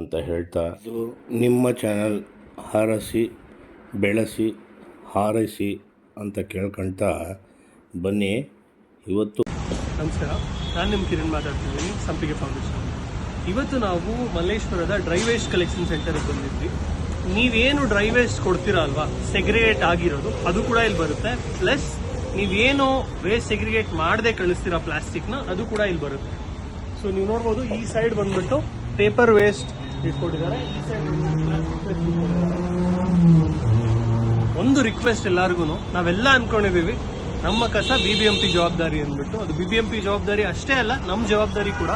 ಅಂತ ಹೇಳ್ತಾ ಇದು ನಿಮ್ಮ ಚಾನಲ್ ಹಾರಸಿ, ಬೆಳೆಸಿ, ಹಾರೈಸಿ ಅಂತ ಕೇಳ್ಕೊಳ್ತಾ ಬನ್ನಿ. ಇವತ್ತು ನಮಸ್ಕಾರ. ನಾನು ನಿಮ್ಮ ಕಿರಣ್ ಮಾತಾಡ್ತಿದ್ದೀನಿ, ಸಂಪಿಗೆ ಫೌಂಡೇಶನ್ ಇವತ್ತು ನಾವು ಮಲ್ಲೇಶ್ವರದ ಡ್ರೈ ವೇಸ್ಟ್ ಕಲೆಕ್ಷನ್ ಸೆಂಟರ್ಗೆ ಬಂದಿದ್ವಿ. ನೀವೇನು ಡ್ರೈ ವೇಸ್ಟ್ ಕೊಡ್ತೀರಾ ಅಲ್ವಾ? ಸೆಗ್ರಿಗೇಟ್ ಆಗಿರೋದು, ಅದು ಕೂಡ ಇಲ್ಲಿ ಬರುತ್ತೆ. ಪ್ಲಸ್ ನೀವೇನು ವೇಸ್ಟ್ ಸೆಗ್ರಿಗೇಟ್ ಮಾಡದೆ ಕಳಿಸ್ತೀರಾ ಪ್ಲಾಸ್ಟಿಕ್ನ ಅದು ಕೂಡ ಇಲ್ಲಿ ಬರುತ್ತೆ. ಸೊ ನೀವು ನೋಡ್ಬೋದು, ಈ ಸೈಡ್ ಬಂದ್ಬಿಟ್ಟು ಪೇಪರ್ ವೇಸ್ಟ್ ಇಟ್ಕೊಂಡಿದ್ದಾರೆ ಒಂದು ರಿಕ್ವೆಸ್ಟ್ ಎಲ್ಲರಿಗೂ ನಾವೆಲ್ಲ ಅನ್ಕೊಂಡಿದೀವಿ, ನಮ್ಮ ಕಸ ಬಿ ಬಿ ಎಂ ಪಿ ಜವಾಬ್ದಾರಿ ಅಂದ್ಬಿಟ್ಟು. ಅದು ಬಿ ಬಿ ಎಂ ಪಿ ಜವಾಬ್ದಾರಿ ಅಷ್ಟೇ ಅಲ್ಲ ನಮ್ಮ ಜವಾಬ್ದಾರಿ ಕೂಡ.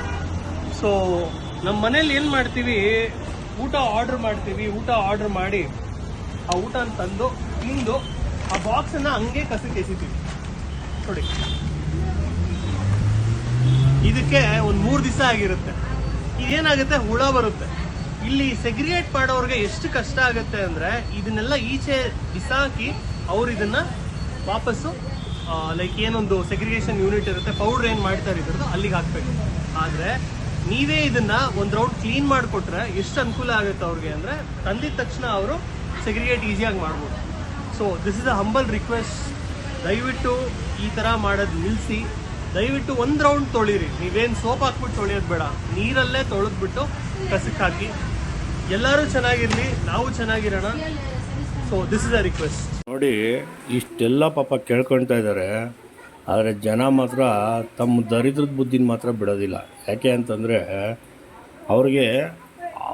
ಸೊ ನಮ್ಮ ಮನೇಲಿ ಏನು ಮಾಡ್ತೀವಿ, ಊಟ ಆರ್ಡರ್ ಮಾಡ್ತೀವಿ, ಊಟ ಆರ್ಡರ್ ಮಾಡಿ, ಆ ಊಟನ ತಂದು, ತಿಂದು, ಆ ಬಾಕ್ಸನ್ನು ಹಂಗೆ ಕಸಕ್ಕೆ ಎಸಿತೀವಿ ನೋಡಿ. ಇದಕ್ಕೆ ಒಂದು ಮೂರು ದಿವಸ ಆಗಿರುತ್ತೆ. ಏನಾಗುತ್ತೆ? ಹುಳ ಬರುತ್ತೆ. ಇಲ್ಲಿ ಸೆಗ್ರಿಗೇಟ್ ಮಾಡೋರ್ಗೆ ಎಷ್ಟು ಕಷ್ಟ ಆಗುತ್ತೆ ಅಂದ್ರೆ ಇದನ್ನೆಲ್ಲ ಈಚೆ ಬಿಸಾಕಿ ಅವ್ರು ಇದನ್ನ ವಾಪಸ್ಸು ಲೈಕ್ ಏನೊಂದು ಸೆಗ್ರಿಗೇಷನ್ ಯೂನಿಟ್ ಇರುತ್ತೆ ಪೌಡರ್ ಏನ್ ಮಾಡ್ತಾರೆ ಇದ್ರದ್ದು ಅಲ್ಲಿಗೆ ಹಾಕ್ಬೇಕು. ಆದ್ರೆ ನೀವೇ ಇದನ್ನ ಒಂದು ರೌಂಡ್ ಕ್ಲೀನ್ ಮಾಡಿಕೊಟ್ರೆ ಎಷ್ಟು ಅನುಕೂಲ ಆಗುತ್ತೆ ಅವ್ರಿಗೆ ಅಂದ್ರೆ ತಂದಿದ ತಕ್ಷಣ ಅವರು ಸೆಗ್ರಿಗೇಟ್ ಈಸಿಯಾಗಿ ಮಾಡ್ಬೋದು. So this is a humble request ದಯವಿಟ್ಟು ಈ ತರ ಮಾಡೋದು ನಿಲ್ಲಿಸಿ ದಯವಿಟ್ಟು ಒಂದು ರೌಂಡ್ ತೊಳಿರಿ. ನೀವೇನ್ ಸೋಪ್ ಹಾಕ್ಬಿಟ್ಟು ತೊಳೆಯೋದು ಬೇಡ. ನೀರಲ್ಲೇ ತೊಳೆದ್ಬಿಟ್ಟು ಕಸಕ್ಕೆ ಹಾಕಿ. ಎಲ್ಲರೂ ಚೆನ್ನಾಗಿರಲಿ, ನಾವು ಚೆನ್ನಾಗಿರೋಣ. So this is a request ನೋಡಿ, ಇಷ್ಟೆಲ್ಲ ಪಾಪ ಕೇಳ್ಕೊಳ್ತಾ ಇದ್ದಾರೆ. ಆದರೆ ಜನ ಮಾತ್ರ ತಮ್ಮ ದರಿದ್ರದ ಬುದ್ಧಿನ ಮಾತ್ರ ಬಿಡೋದಿಲ್ಲ. ಯಾಕೆ ಅಂತಂದರೆ, ಅವ್ರಿಗೆ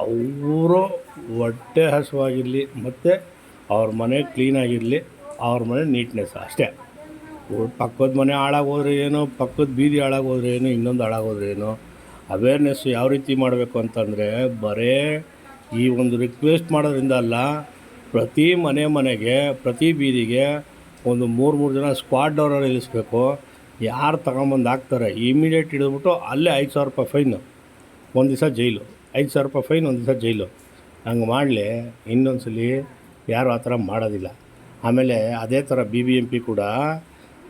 ಅವರು ಹೊಟ್ಟೆ ಹಸುವಾಗಿರಲಿ, ಮತ್ತು ಅವ್ರ ಮನೆ ಕ್ಲೀನಾಗಿರಲಿ ಅವ್ರ ಮನೆ ನೀಟ್ನೆಸ್ ಅಷ್ಟೇ. ಪಕ್ಕದ ಮನೆ ಹಾಳಾಗೋದ್ರೆ ಏನು, ಪಕ್ಕದ ಬೀದಿ ಹಾಳಾಗೋದ್ರೆ ಏನು, ಇನ್ನೊಂದು ಹಾಳಾಗೋದ್ರೆ ಏನು ಅವೇರ್ನೆಸ್ ಯಾವ ರೀತಿ ಮಾಡಬೇಕು ಅಂತಂದರೆ, ಬರೇ ಈ ಒಂದು ರಿಕ್ವೆಸ್ಟ್ ಮಾಡೋದ್ರಿಂದ ಅಲ್ಲ, ಪ್ರತಿ ಮನೆ ಮನೆಗೆ, ಪ್ರತಿ ಬೀದಿಗೆ ಒಂದು ಮೂರು ಮೂರು ಜನ ಸ್ಕ್ವಾಡ್ ಡೋರರ್ ನಿಲ್ಲಿಸ್ಬೇಕು. ಯಾರು ತಗೊಂಬಂದು ಹಾಕ್ತಾರೆ ಇಮಿಡಿಯೇಟ್ ಹಿಡಿದ್ಬಿಟ್ಟು ಅಲ್ಲೇ ಐದು ಸಾವಿರ ರೂಪಾಯಿ ಫೈನು ಒಂದು ದಿವಸ ಜೈಲು. ಐದು ಸಾವಿರ ರೂಪಾಯಿ ಫೈನ್ ಒಂದು ದಿವಸ ಜೈಲು. ಹಂಗೆ ಮಾಡಲಿ ಇನ್ನೊಂದು ಸಲ ಯಾರು ಆ ಥರ ಮಾಡೋದಿಲ್ಲ. ಆಮೇಲೆ ಅದೇ ಥರ ಬಿ ಬಿ ಎಂ ಪಿ ಕೂಡ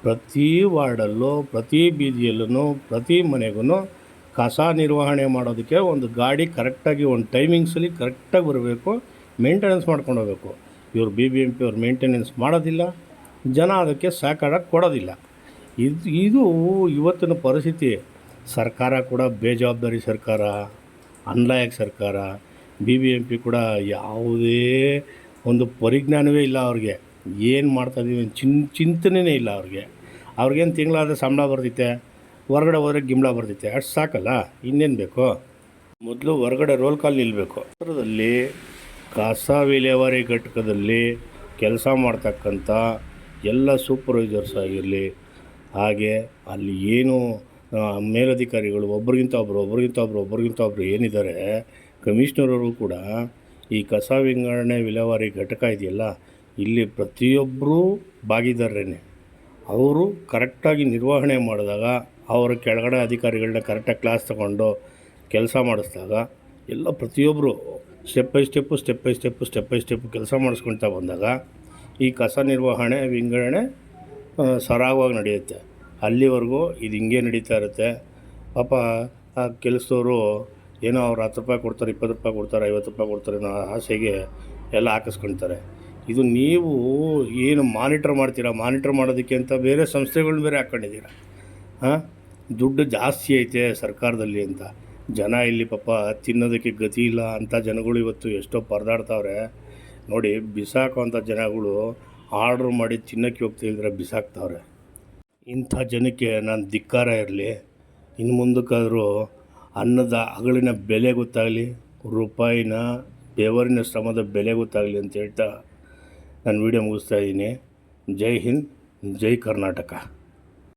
ಪ್ರತಿ ವಾರ್ಡಲ್ಲೂ, ಪ್ರತಿ ಬೀದಿಯಲ್ಲೂ ಪ್ರತಿ ಮನೆಗೂ ಕಸ ನಿರ್ವಹಣೆ ಮಾಡೋದಕ್ಕೆ ಒಂದು ಗಾಡಿ ಕರೆಕ್ಟಾಗಿ ಒಂದು ಟೈಮಿಂಗ್ಸಲ್ಲಿ ಕರೆಕ್ಟಾಗಿ ಬರಬೇಕು, ಮೇಂಟೆನೆನ್ಸ್ ಮಾಡ್ಕೊಂಡು ಹೋಗಬೇಕು. ಇವರು ಬಿ ಬಿ ಎಂ ಪಿ ಅವ್ರು ಮೇಂಟೆನೆನ್ಸ್ ಮಾಡೋದಿಲ್ಲ, ಜನ ಅದಕ್ಕೆ ಸಹಕಾರ ಕೊಡೋದಿಲ್ಲ. ಇದು ಇದು ಇವತ್ತಿನ ಪರಿಸ್ಥಿತಿ. ಸರ್ಕಾರ ಕೂಡ ಬೇಜವಾಬ್ದಾರಿ ಸರ್ಕಾರ, ಅನ್ಲಾಯಕ್ ಸರ್ಕಾರ ಬಿ ಬಿ ಎಂ ಪಿ ಕೂಡ ಯಾವುದೇ ಒಂದು ಪರಿಜ್ಞಾನವೇ ಇಲ್ಲ ಅವ್ರಿಗೆ. ಏನು ಮಾಡ್ತಾಯಿದ್ದೀವಿ ಚಿನ್ ಚಿಂತನೆಯೇ ಇಲ್ಲ ಅವ್ರಿಗೆ. ಅವ್ರಿಗೇನು ತಿಂಗಳಾದರೆ ಸಂಬಳ ಬರ್ತೈತೆ ಹೊರಗಡೆ ಹೋದ್ರೆ ಗಿಮ್ಳ ಬರ್ತೈತೆ ಅಷ್ಟು ಸಾಕಲ್ಲ? ಇನ್ನೇನು ಬೇಕು? ಮೊದಲು ಹೊರಗಡೆ ರೋಲ್ ಕಾಲ್ ನಿಲ್ಲಬೇಕು ಹತ್ರದಲ್ಲಿ ಕಸ ವಿಲೇವಾರಿ ಘಟಕದಲ್ಲಿ ಕೆಲಸ ಮಾಡ್ತಕ್ಕಂಥ ಎಲ್ಲ ಸೂಪರ್ವೈಸರ್ಸ್ ಆಗಿರಲಿ, ಹಾಗೆ ಅಲ್ಲಿ ಏನು ಮೇಲಧಿಕಾರಿಗಳು, ಒಬ್ರಿಗಿಂತ ಒಬ್ಬರು ಒಬ್ರಿಗಿಂತ ಒಬ್ಬರು ಒಬ್ರಿಗಿಂತ ಒಬ್ಬರು ಏನಿದ್ದಾರೆ ಕಮಿಷ್ನರವರು ಕೂಡ ಈ ಕಸ ವಿಂಗಡಣೆ ವಿಲೇವಾರಿ ಘಟಕ ಇದೆಯಲ್ಲ, ಇಲ್ಲಿ ಪ್ರತಿಯೊಬ್ಬರೂ ಭಾಗಿದಾರರೇನೆ. ಅವರು ಕರೆಕ್ಟಾಗಿ ನಿರ್ವಹಣೆ ಮಾಡಿದಾಗ ಅವರ ಕೆಳಗಡೆ ಅಧಿಕಾರಿಗಳನ್ನ ಕರೆಕ್ಟಾಗಿ ಕ್ಲಾಸ್ ತಗೊಂಡು ಕೆಲಸ ಮಾಡಿಸಿದಾಗ ಎಲ್ಲ ಪ್ರತಿಯೊಬ್ಬರು step by step step by step step by step ಕೆಲಸ ಮಾಡಿಸ್ಕೊಳ್ತಾ ಬಂದಾಗ ಈ ಕಸ ನಿರ್ವಹಣೆ, ವಿಂಗಡಣೆ ಸರಾಗವಾಗಿ ನಡೆಯುತ್ತೆ. ಅಲ್ಲಿವರೆಗೂ ಇದು ಹಿಂಗೆ ನಡೀತಾ ಇರುತ್ತೆ. ಪಾಪ ಆ ಕೆಲಸದವರು ಏನೋ ಅವ್ರು ಹತ್ತು ರೂಪಾಯಿ ಕೊಡ್ತಾರೆ, ಇಪ್ಪತ್ತು ರೂಪಾಯಿ ಕೊಡ್ತಾರೆ, ಐವತ್ತು ರೂಪಾಯಿ ಕೊಡ್ತಾರೆ ಅನ್ನೋ ಆಸೆಗೆ ಎಲ್ಲ ಹಾಕಿಸ್ಕೊಳ್ತಾರೆ. ಇದು ನೀವು ಏನು ಮಾನಿಟ್ರ್ ಮಾಡ್ತೀರಾ? ಮಾನಿಟ್ರ್ ಮಾಡೋದಕ್ಕೆ ಅಂತ ಬೇರೆ ಸಂಸ್ಥೆಗಳನ್ನ ಬೇರೆ ಹಾಕ್ಕೊಂಡಿದ್ದೀರಾ ಹಾಂ ದುಡ್ಡು ಜಾಸ್ತಿ ಐತೆ ಸರ್ಕಾರದಲ್ಲಿ ಅಂತ. ಜನ ಇಲ್ಲಿ ಪಾಪ ತಿನ್ನೋದಕ್ಕೆ ಗತಿ ಇಲ್ಲ ಅಂಥ ಜನಗಳು ಇವತ್ತು ಎಷ್ಟೋ ಪರದಾಡ್ತಾವ್ರೆ. ನೋಡಿ ಬಿಸಾಕೋಂಥ ಜನಗಳು ಆರ್ಡ್ರ್ ಮಾಡಿ ತಿನ್ನೋಕ್ಕೆ ಹೋಗ್ತಿದ್ರೆ ಬಿಸಾಕ್ತಾವ್ರೆ. ಇಂಥ ಜನಕ್ಕೆ ನಾನು ಧಿಕ್ಕಾರ ಇರಲಿ. ಇನ್ನು ಮುಂದಕ್ಕಾದರೂ ಅನ್ನದ ಅಗಳಿನ ಬೆಲೆ ಗೊತ್ತಾಗಲಿ, ರೂಪಾಯಿನ ಬೆವರಿನ ಶ್ರಮದ ಬೆಲೆ ಗೊತ್ತಾಗಲಿ ಅಂತ ಹೇಳ್ತಾ ನಾನು ವಿಡಿಯೋ ಮುಗಿಸ್ತಾ ಇದ್ದೀನಿ. ಜೈ ಹಿಂದ್, ಜೈ ಕರ್ನಾಟಕ.